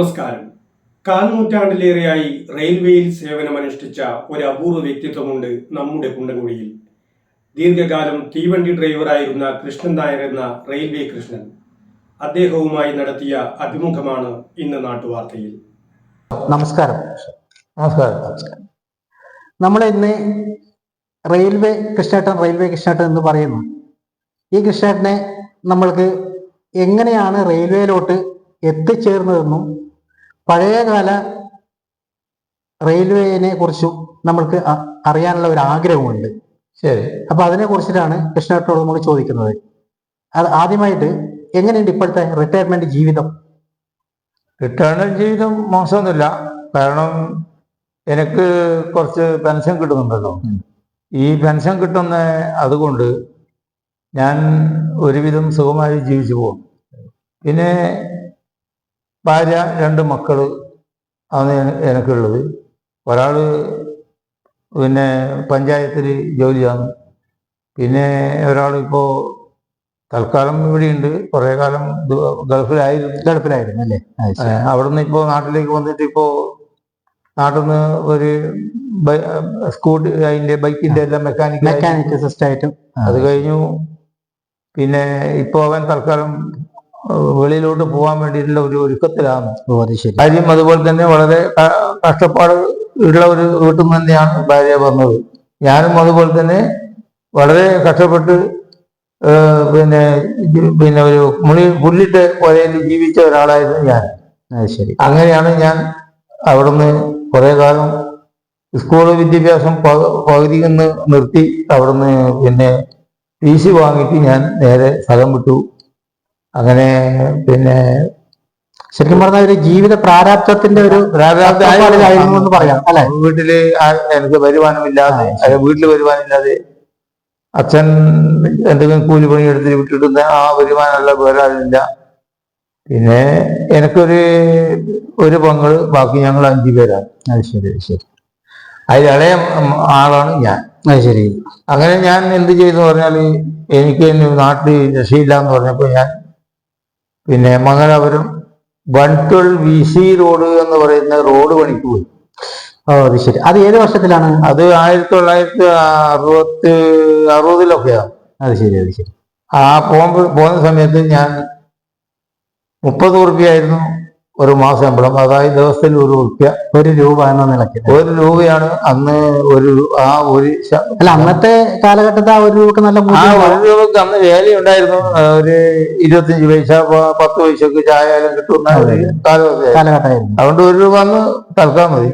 നമസ്കാരം. കാൽനൂറ്റാണ്ടിലേറെയായി റെയിൽവേയിൽ സേവനമനുഷ്ഠിച്ച ഒരു അപൂർവ വ്യക്തിത്വമുണ്ട് നമ്മുടെ കുണ്ടൻകുഴിയിൽ ദീർഘകാലം തീവണ്ടി ഡ്രൈവറായിരുന്ന കൃഷ്ണൻ നായർ എന്ന റെയിൽവേ കൃഷ്ണൻ. അദ്ദേഹവുമായി നടത്തിയ അഭിമുഖമാണ് ഇന്ന് നാട്ടുവാർത്തയിൽ. നമസ്കാരം. നമസ്കാരം. നമ്മൾ ഇന്ന് റെയിൽവേ കൃഷ്ണേട്ടൻ റെയിൽവേ കൃഷ്ണേട്ടൻ എന്ന് പറയുന്നു. ഈ കൃഷ്ണേട്ടനെ നമ്മൾക്ക് എങ്ങനെയാണ് റെയിൽവേയിലോട്ട് എത്തിച്ചേർന്നതെന്നും പഴയകാല റെയിൽവേനെ കുറിച്ചും നമ്മൾക്ക് അറിയാനുള്ള ഒരു ആഗ്രഹമുണ്ട്. ശരി. അപ്പൊ അതിനെ കുറിച്ചിട്ടാണ് കൃഷ്ണേട്ടനോട് നമ്മൾ ചോദിക്കുന്നത്. അത് ആദ്യമായിട്ട് എങ്ങനെയുണ്ട് ഇപ്പോഴത്തെ റിട്ടയർമെന്റ് ജീവിതം? റിട്ടയർമെന്റ് ജീവിതം മോശമൊന്നുമില്ല. കാരണം എനിക്ക് കുറച്ച് പെൻഷൻ കിട്ടുന്നുണ്ടല്ലോ. ഈ പെൻഷൻ കിട്ടുന്ന അതുകൊണ്ട് ഞാൻ ഒരുവിധം സുഖമായി ജീവിച്ചു പോകും പിന്നെ ഭാര്യ രണ്ട് മക്കൾ ആണ് എന- എനിക്കുള്ളത്. ഒരാൾ പിന്നെ പഞ്ചായത്തിൽ ജോലിയാണ്. പിന്നെ ഒരാൾ ഇപ്പോൾ തൽക്കാലം ഇവിടെയുണ്ട്. കുറേ കാലം ഗൾഫിലായിരുന്നു ഗൾഫിലായിരുന്നു അല്ലേ? അവിടുന്ന് ഇപ്പോൾ നാട്ടിലേക്ക് വന്നിട്ട് ഇപ്പോൾ നാട്ടിൽ നിന്ന് ഒരു സ്കൂട്ടി അതിന്റെ ബൈക്കിന്റെ എല്ലാം മെക്കാനിക് മെക്കാനിക് സിസ്റ്റായിട്ടും. അത് കഴിഞ്ഞു. പിന്നെ ഇപ്പോൾ അവൻ തൽക്കാലം വെളിയിലോട്ട് പോകാൻ വേണ്ടിയിട്ടുള്ള ഒരു ഒരുക്കത്തിലാണ്. ഭാര്യയും കാര്യം അതുപോലെ തന്നെ വളരെ കഷ്ടപ്പാട് ഉള്ള ഒരു വീട്ടിൽ നിന്ന് തന്നെയാണ് ഭാര്യ വന്നത്. ഞാനും അതുപോലെ തന്നെ വളരെ കഷ്ടപ്പെട്ട് പിന്നെ പിന്നെ ഒരു മുളി പുല്ലിട്ട് പുഴയിൽ ജീവിച്ച ഒരാളായിരുന്നു ഞാൻ. ശരി. അങ്ങനെയാണ് ഞാൻ അവിടുന്ന് കുറെ കാലം സ്കൂൾ വിദ്യാഭ്യാസം പകുതി നിന്ന് നിർത്തി അവിടുന്ന് പിന്നെ ടി സി വാങ്ങിയിട്ട് ഞാൻ നേരെ സ്ഥലം വിട്ടു. അങ്ങനെ പിന്നെ ശരിക്കും പറഞ്ഞാൽ ഒരു ജീവിത പ്രാരാബ്ദത്തിന്റെ ഒരു എന്ന് പറയാം അല്ലെ? വീട്ടിൽ എനിക്ക് വരുമാനമില്ലാതെ അല്ലെ വീട്ടിൽ വരുമാനമില്ലാതെ അച്ഛൻ എന്തെങ്കിലും കൂലിപ്പണി എടുത്തിട്ട് വിട്ടിട്ട് ആ വരുമാനമല്ല വേറെ ആളില്ല പിന്നെ എനിക്കൊരു ഒരു പങ്കൾ ബാക്കി ഞങ്ങൾ അഞ്ചു പേരാണ്. അത് ശരി ശരി. അതിൽ ഇളയ ആളാണ് ഞാൻ. അത് ശരി. അങ്ങനെ ഞാൻ എന്ത് ചെയ്തു പറഞ്ഞാൽ എനിക്ക് നാട്ടിൽ രക്ഷയില്ല എന്ന് പറഞ്ഞപ്പോൾ ഞാൻ പിന്നെ Mangalapuram one twelve V C road എന്ന് പറയുന്ന റോഡ് പണിക്ക് പോയി. ഓ അത് ശരി. അത് ഏത് വർഷത്തിലാണ്? അത് ആയിരത്തി തൊള്ളായിരത്തി അറുപത്തി അറുപതിലൊക്കെയാണ് അത് ശരി അത് ശരി. ആ പോകുമ്പോൾ പോകുന്ന സമയത്ത് ഞാൻ മുപ്പത് ഉറുപ്പ്യായിരുന്നു ഒരു മാസം ശമ്പളം അതായത് ദിവസത്തിൽ ഒരു റുപ്യ ഒരു രൂപ എന്ന നിലയ്ക്ക്. ഒരു രൂപയാണ് അന്ന് ഒരു ആ ഒരു അല്ല അന്നത്തെ കാലഘട്ടത്തിൽ ആ ഒരു രൂപക്ക് നല്ല ആ ഒരു രൂപക്ക് അന്ന് വേലയുണ്ടായിരുന്നു ഉണ്ടായിരുന്നു. ഒരു ഇരുപത്തിയഞ്ച് പൈസ പത്ത് പൈസക്ക് ചായ എല്ലാം കിട്ടുന്ന കാലഘട്ടമായിരുന്നു. അതുകൊണ്ട് ഒരു രൂപ അന്ന് തൽക്കാൻ മതി.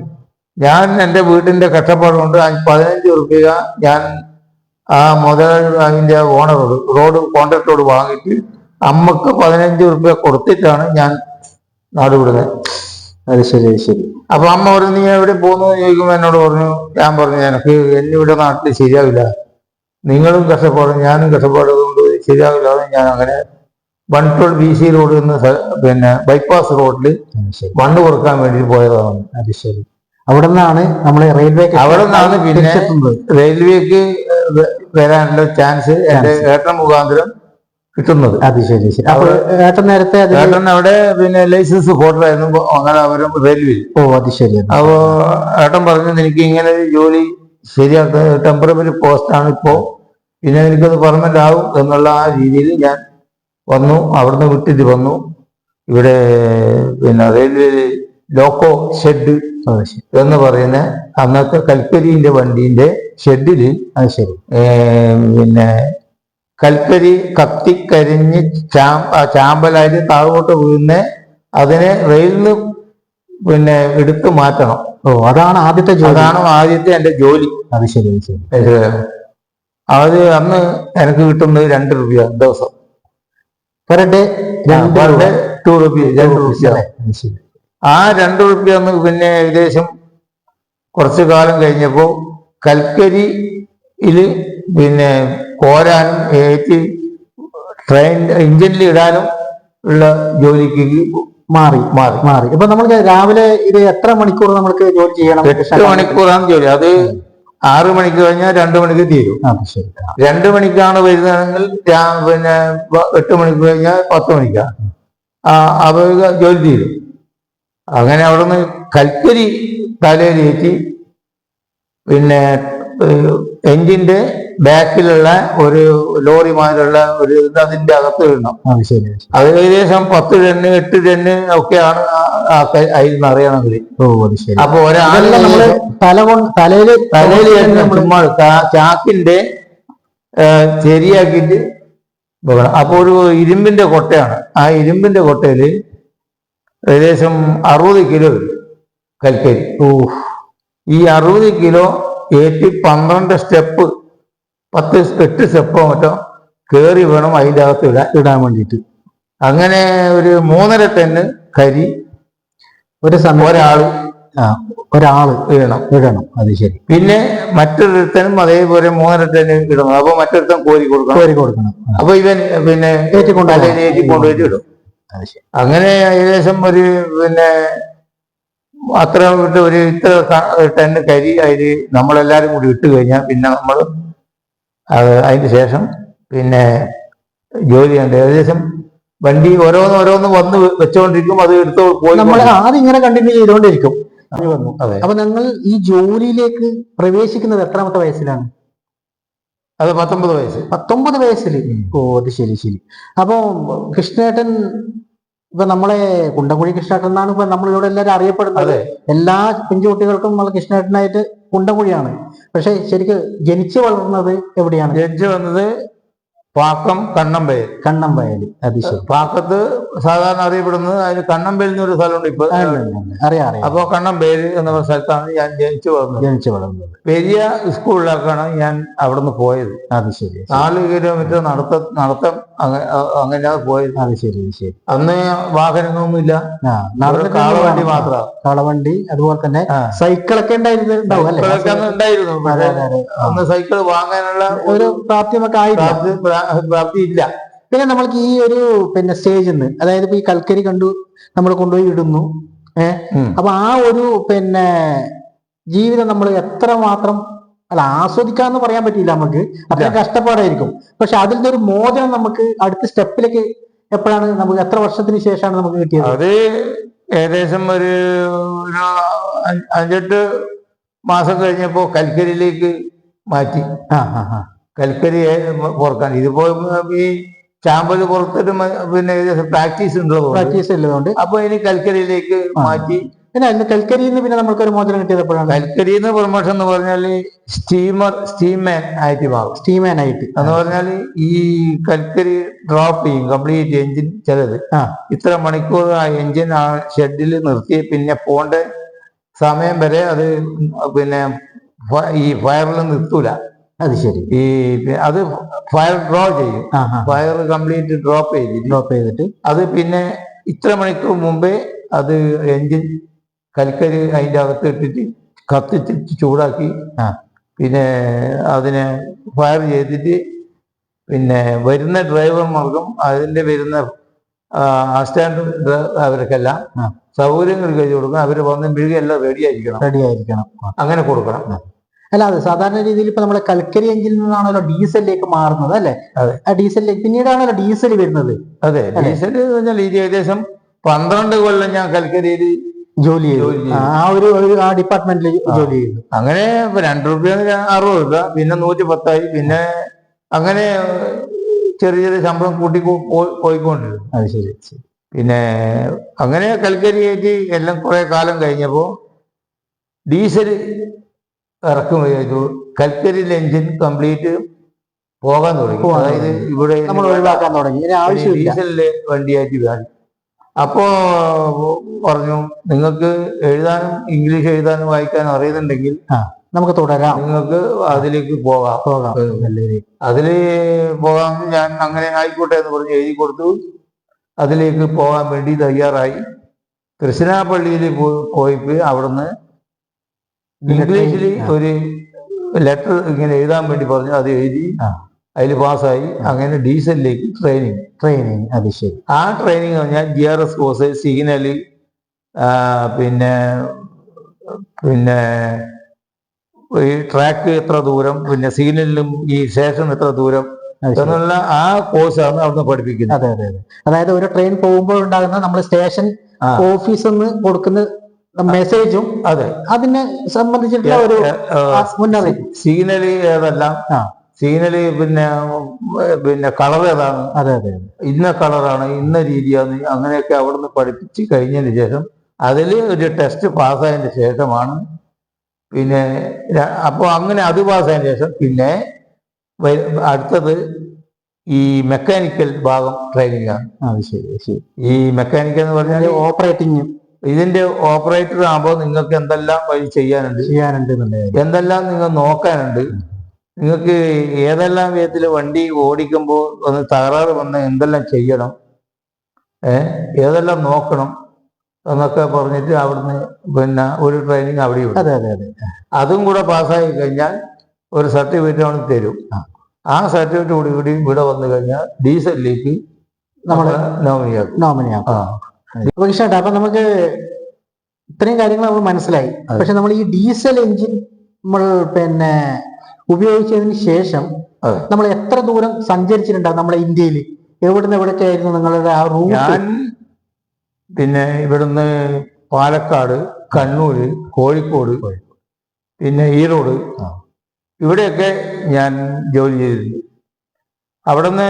ഞാൻ എന്റെ വീട്ടിന്റെ കഷ്ടപ്പാട് കൊണ്ട് പതിനഞ്ച് റുപ്യ ഞാൻ ആ മുതലാളി ബാങ്കിന്റെ ഓണറോട് റോഡ് കോൺട്രാക്ടറോട് വാങ്ങിയിട്ട് അമ്മയ്ക്ക് പതിനഞ്ച് റുപ്യ കൊടുത്തിട്ടാണ് ഞാൻ നാട് വിടുന്നത് അത് ശരി ശരി. അപ്പൊ അമ്മ പറഞ്ഞു നീ എവിടെ പോകുന്നു? ചോദിക്കുമ്പോ ചോദിക്കുമ്പോൾ എന്നോട് പറഞ്ഞു ഞാൻ പറഞ്ഞു എനിക്ക് എന്നിവിടെ നാട്ടിൽ ശരിയാവില്ല. നിങ്ങളും കഷ്ടപ്പാടും ഞാനും കഷ്ടപ്പാടുകൊണ്ട് ശരിയാവില്ല. ഞാൻ അങ്ങനെ വൺ ട്വൽവ് ബി സി റോഡിൽ നിന്ന് പിന്നെ ബൈപ്പാസ് റോഡിൽ മണ്ണ് കൊടുക്കാൻ വേണ്ടി പോയതാണ്. അത് ശരി. അവിടെ നിന്നാണ് നമ്മൾ റെയിൽവേ അവിടെ നിന്നാണ് പിന്നെ റെയിൽവേക്ക് വരാനുള്ള ചാൻസ് എന്റെ ഏട്ടൻ മുഖാന്തരം കിട്ടുന്നത്. അത് ശരി ശരി. അപ്പൊ ഏട്ടൻ നേരത്തെ ഏട്ടൻ അവിടെ പിന്നെ ലൈസൻസ് ഹോട്ടലായിരുന്നു അവരും റെയിൽവേ ഓ അത് ശരി അപ്പോ ഏട്ടൻ പറഞ്ഞു എനിക്ക് ഇങ്ങനെ ജോലി ശരിയാക്കുന്ന ടെമ്പററി പോസ്റ്റാണ് ഇപ്പോ. പിന്നെ എനിക്കത് പെർമനന്റ് ആവും എന്നുള്ള ആ രീതിയിൽ ഞാൻ വന്നു. അവിടുന്ന് വിട്ടിട്ട് വന്നു. ഇവിടെ പിന്നെ റെയിൽവേ ലോക്കോ ഷെഡ് എന്ന് പറയുന്ന അന്നത്തെ കൽക്കരിന്റെ വണ്ടിന്റെ ഷെഡിൽ അത് ശരി. പിന്നെ കൽക്കരി കത്തിക്കരിഞ്ഞ് ചാമ്പലായിട്ട് താഴോട്ട് വീഴുന്ന അതിനെ റെയിലിൽ പിന്നെ എടുത്തു മാറ്റണം. ഓ അതാണ് ആദ്യത്തെ ജോലി. അതാണ് ആദ്യത്തെ എന്റെ ജോലി. അത് ശരി അത് ശരി. അത് അന്ന് എനിക്ക് കിട്ടുന്നത് രണ്ട് രൂപ ദിവസം. പെർ ഡേ രൂപ. day രണ്ട് ശരി. ആ രണ്ട് റുപ്യ ഒന്ന് പിന്നെ ഏകദേശം കുറച്ചു കാലം കഴിഞ്ഞപ്പോൾ കൽക്കരിയിൽ പിന്നെ കോരാനും ഏറ്റി ട്രെയിൻ എഞ്ചിനിൽ ഇടാനും ഉള്ള ജോലിക്ക് മാറി മാറി മാറി. ഇപ്പൊ നമ്മൾ രാവിലെ ഇത് എത്ര മണിക്കൂർ നമ്മൾക്ക് ജോലി ചെയ്യണം? എട്ട് മണിക്കൂറാണ് ജോലി. അത് ആറു മണിക്ക് കഴിഞ്ഞാൽ രണ്ടു മണിക്ക് തീരും. രണ്ടു മണിക്കാണ് വരുന്നതെങ്കിൽ പിന്നെ എട്ട് മണിക്ക് കഴിഞ്ഞാൽ പത്ത് മണിക്കാണ് ആ അവർക്ക് ജോലി തീരും. അങ്ങനെ അവിടുന്ന് കൽക്കരി തലയിലേറ്റി പിന്നെ എഞ്ചിന്റെ ബാക്കിലുള്ള ഒരു ലോറി മാതിരിയുള്ള ഒരു ഇത് അതിന്റെ അകത്ത് ഇടണം. അത് ഏകദേശം പത്ത് ടണ്ണ് എട്ട് ടണ്ണ് ഒക്കെയാണ് അതിൽ അറിയണമെങ്കിൽ. ഓ അത് ശരി. അപ്പൊ ഒരാൾ തല കൊണ്ട് തലയിൽ തലയിൽ ചുമ്മാ ചാക്കിന്റെ ശരിയാക്കിയിട്ട് വെക്കണം. അപ്പൊ ഒരു ഇരുമ്പിന്റെ കൊട്ടയാണ്. ആ ഇരുമ്പിന്റെ കൊട്ടയിൽ ഏകദേശം അറുപത് കിലോ കൽക്കരി. ഈ അറുപത് കിലോ ഏറ്റി പന്ത്രണ്ട് സ്റ്റെപ്പ് പത്ത് എട്ട് സ്റ്റെപ്പോ മറ്റോ കയറി വേണം അതിന്റെ അകത്ത് ഇടാൻ ഇടാൻ വേണ്ടിയിട്ട്. അങ്ങനെ ഒരു മൂന്നര തന്നെ കരി ഒരു സമയം ഒരാൾ ആ ഒരാൾ ഇടണം ഇടണം അത് ശരി. പിന്നെ മറ്റൊരുത്തനും അതേപോലെ മൂന്നര ടണ്ണ് ഇടണം. അപ്പൊ മറ്റൊരുത്തൻ കോരി കൊടുക്കണം. കോരി കൊടുക്കണം. അപ്പൊ ഇവൻ പിന്നെ ഏറ്റിക്കൊണ്ടു തലയിൽ ഏറ്റി കൊണ്ടുപോയിട്ട് ഇടും അങ്ങനെ ഏകദേശം ഒരു പിന്നെ അത്ര ഇട്ട് ഒരു ഇത്ര ടണ്ണ് കരി അതിൽ നമ്മളെല്ലാവരും കൂടി ഇട്ട് കഴിഞ്ഞാൽ പിന്നെ നമ്മൾ അത് അതിന് ശേഷം പിന്നെ ജോലി ചെയ്യേണ്ട? ഏകദേശം വണ്ടി ഓരോന്ന് ഓരോന്ന് വന്ന് വെച്ചുകൊണ്ടിരിക്കും അത് എടുത്ത് പോയി നമ്മൾ ആദ്യം ഇങ്ങനെ കണ്ടിന്യൂ ചെയ്തുകൊണ്ടിരിക്കും അപ്പൊ ഞങ്ങൾ ഈ ജോലിയിലേക്ക് പ്രവേശിക്കുന്നത് എത്രാമത്തെ വയസ്സിലാണ്? അത് പത്തൊമ്പത് വയസ്സ്. പത്തൊമ്പത് വയസ്സിൽ ഓ അത് ശരി ശരി. അപ്പൊ കൃഷ്ണേട്ടൻ ഇപ്പൊ നമ്മളെ കുണ്ടംകുഴി കൃഷ്ണേട്ടൻ എന്നാണ് ഇപ്പൊ നമ്മളിവിടെ എല്ലാവരും അറിയപ്പെടുന്നത്. എല്ലാ പെഞ്ചുകുട്ടികൾക്കും നമ്മൾ കൃഷ്ണേട്ടനായിട്ട് കുണ്ടംകുഴിയാണ് പക്ഷെ ശരിക്ക് ജനിച്ചു വളർന്നത് എവിടെയാണ്? ജനിച്ചു വന്നത് പാക്കം കണ്ണമ്പയൽ. കണ്ണമ്പയൽ. അതിശയം പാക്കത്ത് സാധാരണ അറിയപ്പെടുന്നത് അതിന് കണ്ണമ്പേൽ എന്നൊരു സ്ഥലമുണ്ട് ഇപ്പൊ. അറിയാം അപ്പോ കണ്ണമ്പേൽ എന്ന സ്ഥലത്താണ് ഞാൻ ജനിച്ചു വളർന്നത്. ജനിച്ചു വളർന്നത്. പെരിയ സ്കൂളിലേക്കാണ് ഞാൻ അവിടുന്ന് പോയത്. അത് ശരി നാല് കിലോമീറ്റർ നടത്ത നടത്തം അങ്ങനെ അങ്ങനെയാണ് പോയത്. അത് ശരി ശരി. അന്ന് വാഹനങ്ങളൊന്നും ഇല്ല കാളവണ്ടി മാത്രം. കാളവണ്ടി അതുപോലെ തന്നെ. സൈക്കിളൊക്കെ ഉണ്ടായിരുന്നു. അന്ന് സൈക്കിൾ വാങ്ങാനുള്ള ഒരു പ്രാപ്തിയൊക്കെ ആയില്ല. പ്രാപ്തി പ്രാപ്തി ഇല്ല. പിന്നെ നമ്മൾക്ക് ഈ ഒരു പിന്നെ സ്റ്റേജിൽ നിന്ന് അതായത് ഇപ്പൊ ഈ കൽക്കരി കണ്ടു നമ്മൾ കൊണ്ടുപോയി ഇടുന്നു ഏഹ് അപ്പൊ ആ ഒരു പിന്നെ ജീവിതം നമ്മൾ എത്ര മാത്രം അല്ല ആസ്വദിക്കാന്ന് പറയാൻ പറ്റില്ല നമുക്ക്. അത്ര കഷ്ടപ്പാടായിരിക്കും. പക്ഷെ അതിൽ നിന്നൊരു മോചനം നമുക്ക് അടുത്ത സ്റ്റെപ്പിലേക്ക് എപ്പോഴാണ് നമുക്ക് എത്ര വർഷത്തിന് ശേഷമാണ് നമുക്ക് കിട്ടിയത്? അത് ഏകദേശം ഒരു അഞ്ചെട്ട് മാസം കഴിഞ്ഞപ്പോ കൽക്കരിയിലേക്ക് മാറ്റി. കൽക്കരി ഓർക്കാൻ ഇതിപ്പോ ഈ ചാമ്പൽ പുറത്തിട്ട് പിന്നെ പ്രാക്ടീസ് ഉണ്ടോ പ്രാക്ടീസ് ഉള്ളതുകൊണ്ട് അപ്പൊ ഇനി കൽക്കരിയിലേക്ക് മാറ്റി. പിന്നെ അതിന് കൽക്കരിയിൽ നിന്ന് പിന്നെ നമ്മൾക്ക് ഒരു മോചനം കിട്ടിയത് എപ്പോഴാണ് കൽക്കരി എന്ന് പ്രൊമോഷൻ എന്ന് പറഞ്ഞാൽ സ്റ്റീമർ സ്റ്റീമാൻ ആയിട്ട് മാറും. സ്റ്റീമാൻ ആയിട്ട്. എന്ന് പറഞ്ഞാൽ ഈ കൽക്കരി ഡ്രോപ്പ് ചെയ്യും കംപ്ലീറ്റ് എഞ്ചിൻ ചിലത്. ഇത്ര മണിക്കൂർ ആ എഞ്ചിൻ ആ ഷെഡിൽ നിർത്തി പിന്നെ പോണ്ട സമയം വരെ അത് പിന്നെ ഈ ഫയറിൽ നിർത്തൂല. അത് ശരി. ഈ അത് ഫയർ ഡ്രോ ചെയ്യും. ഫയർ കംപ്ലീറ്റ് ഡ്രോപ്പ് ചെയ്ത് ഡ്രോപ്പ് ചെയ്തിട്ട്. അത് പിന്നെ ഇത്ര മണിക്കൂർ മുമ്പേ അത് എഞ്ചിൻ കൽക്കരി അതിന്റെ അകത്ത് ഇട്ടിട്ട് കത്തിച്ചിട്ട് ചൂടാക്കി പിന്നെ അതിനെ ഫയർ ചെയ്തിട്ട് പിന്നെ വരുന്ന ഡ്രൈവർമാർക്കും അതിന്റെ വരുന്ന സ്റ്റാൻഡ് അവർക്കെല്ലാം. സൗകര്യങ്ങൾ കഴിഞ്ഞു കൊടുക്കണം. അവർ വന്ന് മെഴുകി എല്ലാം റെഡി ആയിരിക്കണം റെഡി ആയിരിക്കണം അങ്ങനെ കൊടുക്കണം. അല്ല അത് സാധാരണ രീതിയിൽ ഇപ്പൊ നമ്മളെ കൽക്കരി എഞ്ചിനിൽ നിന്നാണല്ലോ ഡീസലിലേക്ക് മാറുന്നത് അല്ലെ? ആ ഡീസലിലേക്ക് പിന്നീടാണല്ലോ ഡീസൽ വരുന്നത്. അതെ ഡീസൽ പറഞ്ഞാൽ ഏകദേശം പന്ത്രണ്ട് കൊല്ലം ഞാൻ കൽക്കരിയിൽ ജോലി ചെയ്തു. ആ ഒരു ആ ഡിപ്പാർട്ട്മെന്റിൽ ജോലി ചെയ്തു. അങ്ങനെ രണ്ട് റുപ്യ അറുപത് രൂപ പിന്നെ നൂറ്റി പത്തായി പിന്നെ അങ്ങനെ ചെറിയ ചെറിയ ശമ്പളം കൂട്ടി പോയിക്കൊണ്ടിരുന്നു. അത് ശരി. പിന്നെ അങ്ങനെ കൽക്കരി കയറ്റി എല്ലാം കുറെ കാലം കഴിഞ്ഞപ്പോ ഡീസൽ ഇറക്കുമതി ചെയ്തു. കൽക്കരി എഞ്ചിൻ കംപ്ലീറ്റ് പോകാൻ തുടങ്ങി. അതായത് ഇവിടെ നമ്മൾ ഒഴിവാക്കാൻ തുടങ്ങി. ഡീസലിൽ വണ്ടിയായിട്ട് വേണം അപ്പോ പറഞ്ഞു നിങ്ങൾക്ക് എഴുതാനും ഇംഗ്ലീഷ് എഴുതാനും വായിക്കാനും അറിയുന്നുണ്ടെങ്കിൽ നമുക്ക് തുടരാം. നിങ്ങൾക്ക് അതിലേക്ക് പോകാം. പോകാം. അതിൽ പോകാൻ ഞാൻ അങ്ങനെ ആയിക്കോട്ടെ എന്ന് പറഞ്ഞ് എഴുതി കൊടുത്തു. അതിലേക്ക് പോകാൻ വേണ്ടി തയ്യാറായി. കൃഷ്ണാപള്ളിയിൽ പോയിട്ട് അവിടുന്ന് ഇംഗ്ലീഷിൽ ഒരു ലെറ്റർ ഇങ്ങനെ എഴുതാൻ വേണ്ടി പറഞ്ഞു അത് എഴുതി. അതിൽ പാസ്സായി. അങ്ങനെ ഡീസലിലേക്ക് ട്രെയിനിങ് ട്രെയിനിങ് അത് ശരി. ആ ട്രെയിനിങ് പറഞ്ഞാൽ G R S course signal പിന്നെ പിന്നെ ഈ ട്രാക്ക് എത്ര ദൂരം പിന്നെ സിഗ്നലിലും ഈ സ്റ്റേഷൻ എത്ര ദൂരം എന്നുള്ള ആ കോഴ്സാണ് അവിടുന്ന് പഠിപ്പിക്കുന്നത്. അതെ അതെ അതെ. അതായത് ഒരു ട്രെയിൻ പോകുമ്പോൾ ഉണ്ടാകുന്ന നമ്മൾ സ്റ്റേഷൻ. ഓഫീസിൽ നിന്ന് കൊടുക്കുന്ന മെസ്സേജും അതെ. അതിനെ സംബന്ധിച്ചിട്ടുള്ള ഒരു മുന്നറിയിപ്പ്. സീനറി ഏതെല്ലാം? സീനറി പിന്നെ പിന്നെ കളർ ഏതാണ്? അതെ അതെ ഇന്ന കളറാണ് ഇന്ന രീതിയാണ് അങ്ങനെയൊക്കെ അവിടുന്ന് പഠിപ്പിച്ച് കഴിഞ്ഞതിന് ശേഷം അതിൽ ഒരു ടെസ്റ്റ് പാസ്സായതിന് ശേഷമാണ് പിന്നെ അപ്പോൾ അങ്ങനെ അത് പാസ്സായതിന് ശേഷം പിന്നെ അടുത്തത് ഈ മെക്കാനിക്കൽ ഭാഗം ട്രെയിനിങ് ആണ്. അത് ശരി ശരി. ഈ മെക്കാനിക്കൽ എന്ന് പറഞ്ഞാൽ ഓപ്പറേറ്റിംഗ് ഇതിന്റെ ഓപ്പറേറ്റർ ആകുമ്പോൾ നിങ്ങൾക്ക് എന്തെല്ലാം വഴി ചെയ്യാനുണ്ട്? ചെയ്യാനുണ്ട് എന്തെല്ലാം നിങ്ങൾ നോക്കാനുണ്ട്? നിങ്ങൾക്ക് ഏതെല്ലാം വിധത്തിൽ വണ്ടി ഓടിക്കുമ്പോൾ ഒന്ന് തകരാറ് വന്ന് എന്തെല്ലാം ചെയ്യണം? ഏ? ഏതെല്ലാം നോക്കണം? എന്നൊക്കെ പറഞ്ഞിട്ട് അവിടുന്ന് പിന്നെ ഒരു ട്രെയിനിങ് അവിടെ അതെ അതെ അതെ. അതും കൂടെ പാസ്സായി കഴിഞ്ഞാൽ ഒരു സർട്ടിഫിക്കറ്റ് അവിടെ തരും. ആ. സർട്ടിഫിക്കറ്റ് കൂടി കൂടി ഇവിടെ വന്നു കഴിഞ്ഞാൽ ഡീസലിലേക്ക് നമ്മൾ നോമിനിയാക്കും നോമിനിയാക്കും ആ അപ്പൊ നമുക്ക് ഇത്രയും കാര്യങ്ങൾ നമ്മൾ മനസ്സിലായി. പക്ഷെ നമ്മൾ ഈ ഡീസൽ എഞ്ചിൻ നമ്മൾ പിന്നെ ഉപയോഗിച്ചതിന് ശേഷം. നമ്മൾ എത്ര ദൂരം സഞ്ചരിച്ചിട്ടുണ്ടാവും നമ്മുടെ ഇന്ത്യയിൽ? എവിടുന്ന് എവിടൊക്കെ ആയിരുന്നു നിങ്ങളുടെ ആ റൂട്ട് പിന്നെ ഇവിടുന്ന് പാലക്കാട് കണ്ണൂര് കോഴിക്കോട് പിന്നെ ഈറോഡ്. ഇവിടെയൊക്കെ ഞാൻ ജോലി ചെയ്തിരുന്നു. അവിടുന്ന്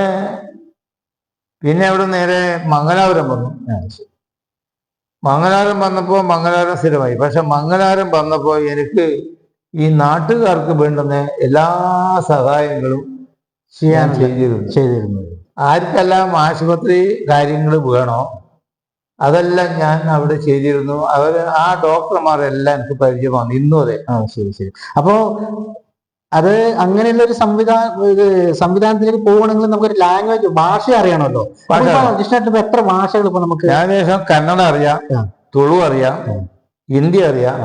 പിന്നെ അവിടെ നേരെ മംഗലാപുരം വന്നു. മംഗലാപുരം വന്നപ്പോൾ മംഗലാരം സ്ഥിരമായി. പക്ഷെ മംഗലാരം വന്നപ്പോൾ എനിക്ക് ഈ നാട്ടുകാർക്ക് വേണ്ടുന്ന എല്ലാ സഹായങ്ങളും ചെയ്യാൻ ചെയ്തിരുന്നു. ചെയ്തിരുന്നു. ആർക്കെല്ലാം ആശുപത്രി കാര്യങ്ങൾ വേണോ അതെല്ലാം ഞാൻ അവിടെ ചെയ്തിരുന്നു. അവർ ആ ഡോക്ടർമാരെല്ലാം എനിക്ക് പരിചയമാണ് ഇന്നും അതെ ആ ശരി ശരി. അപ്പോ അത് അങ്ങനെയുള്ള ഒരു സംവിധാന സംവിധാനത്തിലേക്ക് പോകണമെങ്കിൽ നമുക്കൊരു ലാംഗ്വേജ് ഭാഷ അറിയണമല്ലോ. എത്ര ഭാഷകൾ ഇപ്പൊ നമുക്ക് ഞാൻ കന്നഡ അറിയാം തുളു അറിയാം ഹിന്ദി അറിയാം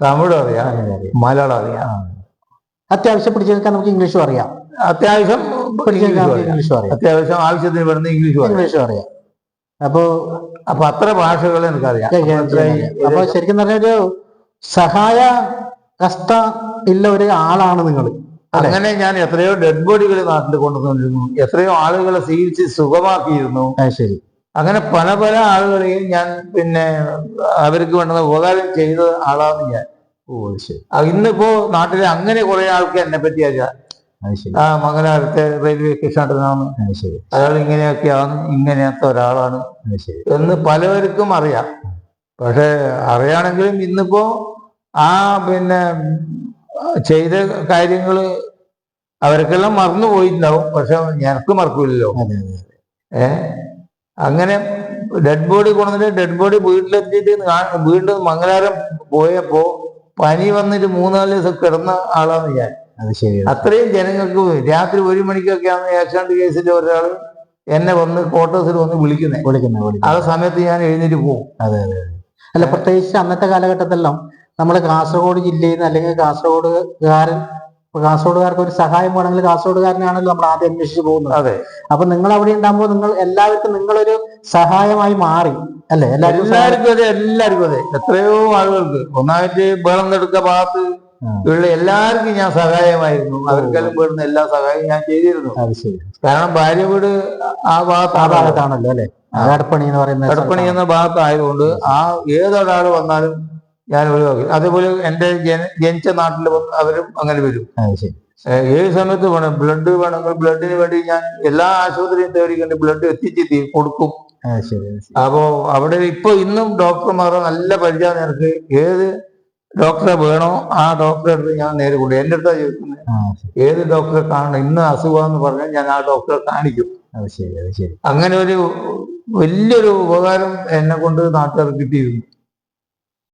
തമിഴ് അറിയാം. മലയാളം അറിയാം. അത്യാവശ്യം പിടിച്ചു നിൽക്കാൻ നമുക്ക് ഇംഗ്ലീഷും അറിയാം. അത്യാവശ്യം ഇംഗ്ലീഷും അറിയാം. അത്യാവശ്യം ആവശ്യത്തിന് വരുന്ന ഇംഗ്ലീഷും അറിയാം. ഇംഗ്ലീഷും അറിയാം. അപ്പോ അപ്പൊ അത്ര ഭാഷകൾ എനിക്കറിയാം. അപ്പൊ ശരിക്കും പറഞ്ഞ ഒരു സഹായ കഷ്ട ഇല്ല ഒരു ആളാണ് നിങ്ങൾ അങ്ങനെ ഞാൻ എത്രയോ ഡെഡ് ബോഡികൾ നാട്ടിൽ കൊണ്ടുവന്നിരുന്നു. എത്രയോ ആളുകളെ ചികിത്സിച്ച് സുഖമാക്കിയിരുന്നു. ശരി. അങ്ങനെ പല പല ആളുകളെയും ഞാൻ പിന്നെ അവർക്ക് വേണ്ടുന്ന ഉപകാരം ചെയ്ത ആളാണ് ഞാൻ. ഓ ശരി. ഇന്നിപ്പോ നാട്ടിലെ അങ്ങനെ കുറെ ആൾക്ക് എന്നെ പറ്റി അറിയാം ശരി. ആ മംഗലാപുരത്തെ റെയിൽവേ സ്റ്റേഷനാണ് ശരി. അയാൾ ഇങ്ങനെയൊക്കെയാണ് ഇങ്ങനെയാത്ത ഒരാളാണ്. ശരി. എന്ന് പലവർക്കും അറിയാം. പക്ഷെ അറിയാണെങ്കിലും ഇന്നിപ്പോ ആ പിന്നെ ചെയ്ത കാര്യങ്ങൾ അവർക്കെല്ലാം മറന്നു പോയിട്ടുണ്ടാവും. പക്ഷെ ഞങ്ങൾക്ക് മറക്കൂലല്ലോ. ഏ? അങ്ങനെ ഡെഡ് ബോഡി കൊണ്ടുവന്നിട്ട് ഡെഡ് ബോഡി വീട്ടിലെത്തിയിട്ട് വീണ്ടും മംഗലാരം പോയപ്പോ പനി വന്നിട്ട് മൂന്നാൽ ദിവസം കിടന്ന ആളാണ് ഞാൻ. അത്രയും ജനങ്ങൾക്ക് രാത്രി ഒരു മണിക്കൊക്കെയാണ് ഏഷ്യാണ്ട് കേസിൽ ഒരാൾ എന്നെ വന്ന് ക്വാർട്ടേഴ്സിൽ വന്ന് വിളിക്കുന്നേ. വിളിക്കുന്നേ ആ സമയത്ത് ഞാൻ എഴുന്നേറ്റ് പോകും അതെ അതെ അതെ. അല്ല പ്രത്യേകിച്ച് അന്നത്തെ കാലഘട്ടത്തിലെല്ലാം നമ്മുടെ കാസർഗോഡ് ജില്ലയിൽ നിന്ന് അല്ലെങ്കിൽ കാസർഗോഡുകാരൻ കാസർഗോഡുകാർക്ക് ഒരു സഹായം വേണമെങ്കിൽ കാസർഗോഡുകാരനാണല്ലോ നമ്മൾ ആദ്യം അന്വേഷിച്ച് പോകുന്നത്. അതെ. അപ്പൊ നിങ്ങൾ അവിടെ ഉണ്ടാകുമ്പോൾ നിങ്ങൾ എല്ലാവർക്കും നിങ്ങളൊരു സഹായമായി മാറി അല്ലെ? എല്ലാവർക്കും അതെ എല്ലാവർക്കും അതെ. എത്രയോ ആളുകൾക്ക്. ഒന്നായിട്ട് ബേളം നെടുക്ക ഭാഗത്ത് ആ. ഉള്ള എല്ലാവർക്കും ഞാൻ സഹായമായിരുന്നു. അവർക്കെല്ലാം വീടുന്ന എല്ലാ സഹായവും ഞാൻ ചെയ്തിരുന്നു. കാരണം ഭാര്യ വീട് ആ ആ ഭാഗത്താണ് ഭാഗത്താണല്ലോ അല്ലെ? അടപ്പണി എന്ന് പറയുന്നത് എടപ്പണി എന്ന ഭാഗത്തായതുകൊണ്ട് ആ ഏതൊരാൾ വന്നാലും ഞാൻ ഒഴിവാക്കി അതേപോലെ എന്റെ ജനിച്ച നാട്ടിൽ അവരും അങ്ങനെ വരും. ഏത് സമയത്ത് വേണം? ബ്ലഡ് വേണമെങ്കിൽ ബ്ലഡിന് വേണ്ടി ഞാൻ എല്ലാ ആശുപത്രിയും തേടിക്കൊണ്ട് ബ്ലഡ് എത്തിച്ച് കൊടുക്കും. അപ്പോ അവിടെ ഇപ്പൊ ഇന്നും ഡോക്ടർമാർ നല്ല പരിചയം നിനക്ക് ഏത് ഡോക്ടറെ വേണോ ആ ഡോക്ടറെ അടുത്ത് ഞാൻ നേരെ കൊണ്ടു എന്റെ അടുത്താ ചോദിക്കുന്നത്. ഏത് ഡോക്ടറെ കാണണം? ഇന്ന് അസുഖമെന്ന് പറഞ്ഞാൽ ഞാൻ ആ ഡോക്ടറെ കാണിക്കും. അങ്ങനെ ഒരു വലിയൊരു ഉപകാരം എന്നെ കൊണ്ട് നാട്ടുകാർ കിട്ടിയിരുന്നു.